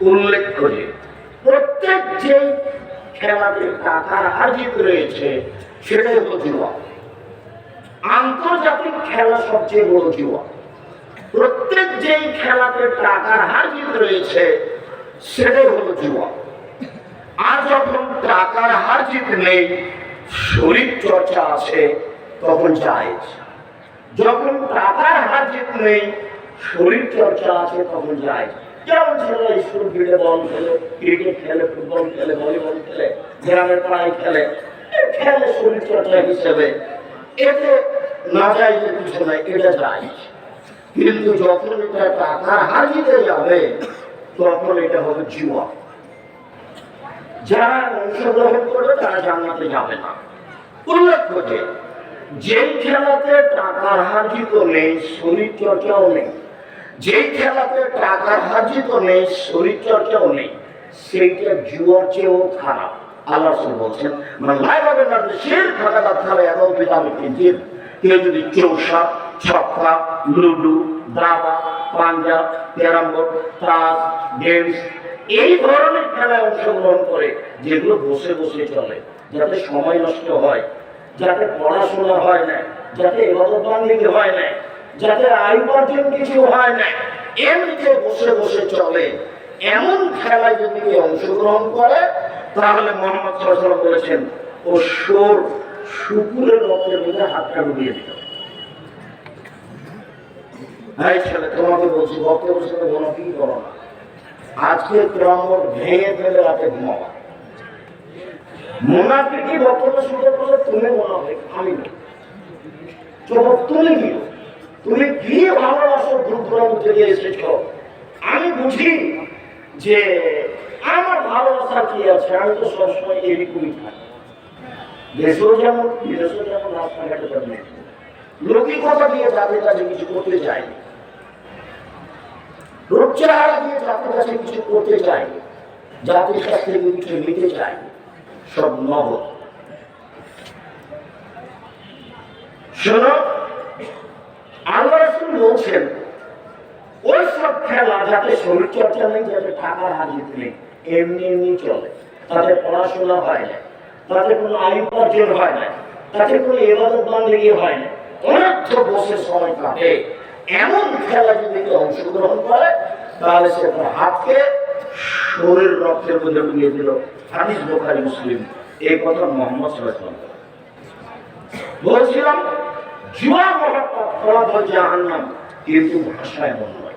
উল্লেখ করে, প্রত্যেক যে খেলাতে টাকার হাজিত রয়েছে, সেটাই হলো জুয়া। আন্তর্জাতিক খেলা সবচেয়ে বড় জুয়া। প্রত্যেক যেই খেলাতে টাকার হাজিত রয়েছে, সেটাই হলো জুয়া। আর যখন টাকার হাজিত নেই শরীর চর্চা আছে তখন জায়েজ যখন টাকার হাজিত নেই, শরীর চর্চা আছে, তখন যায়। যেমন ছেলেরা স্কুল ফিল্ডে বল খেলে? ক্রিকেট খেলে, ফুটবল খেলে, ভলিবল খেলে, গ্রামের পাড়ায় খেলে। খেলে শরীর চর্চা হিসেবে। এতে না যায় যে কিছু নাই এটা যায়। কিন্তু যখন এটা হাজিতে যাবে, তখন এটা হবে জুয়া যারা অংশগ্রহণ করবে, তারা জান্নাতে যাবে না। উল্লেখ করে যেই খেলাতে টাকার হাজিত নেই শরীর চর্চাও নেই। যেই খেলাতে টাকার হাজিত নেই শরীর চর্চাও নেই। সেইটা জুয়ার চেয়েও খারাপ। আল্লাহ বলছেন মানে কেউ যদি ছক্কা লুডু, দাবা পাঞ্জা ক্যারাম বোর্ড তাস, গেমস এই ধরনের খেলায় অংশগ্রহণ করে, যেগুলো বসে বসে চলে, যাতে সময় নষ্ট হয় যাতে পড়াশোনা হয় না, যাতে এবাদতবন্দিগি হয় না, যাতে আয় উপার্জন কিছু হয় না, এমনিতে বসে বসে চলে। এমন খেলায় যদি কেউ অংশগ্রহণ করে, তাহলে মোহাম্মদ সাল্লাল্লাহু বলেছেন, ও সোর শুকুরের রক্তের মধ্যে হাতটা ডুবিয়ে দিল হ্যাঁ ছেলে, তোমাকে বলছি বক্তব্য সাথে কোনো কি করো না। আজকে ক্রম ভেঙে ফেলে রাতে ঘুমাবা মোনাফিকি বক্তব্য শুনতে পারলে তুমি মোনাফিক, আমি না। তুমি কি? তুমি কি ভালোবাসো? দূর থেকে এসেছ আমি বুঝি যে আমার ভালোবাসা কি আছে? আমি তো সবসময় এরকমই থাকি। দেশেও যেমন, বিদেশেও যেমন রাস্তাঘাটে তেমন লৌকিকতা দিয়ে যাদের কাছে কিছু করতে চাইনি রূপ দিয়ে জাতির কাছে কিছু করতে চাইনি জাতির কাছ থেকে কিছু নিতে চাইনি বলছেন, ওই সব খেলা যাতে শরীর চর্চা নেই, যাতে এমনি এমনি চলে। তাতে পড়াশোনা হয় না, তাতে কোনো আয় হয় না, তাতে কোনো এবাদত বান্ধবী হয় না। অনর্থ বসে সময় কাটে। এমন খেলা যদি অংশগ্রহণ করে, তাহলে সে হাতকে শরীর রক্তের মধ্যে ডুবিয়ে দিল। হাদিস বোখারি, মুসলিম। এই কথা মোহাম্মদ সাল্লাম বলছিলাম জুয়া মহাপাপ জাহান্নাম। কিন্তু ভাষায় হয়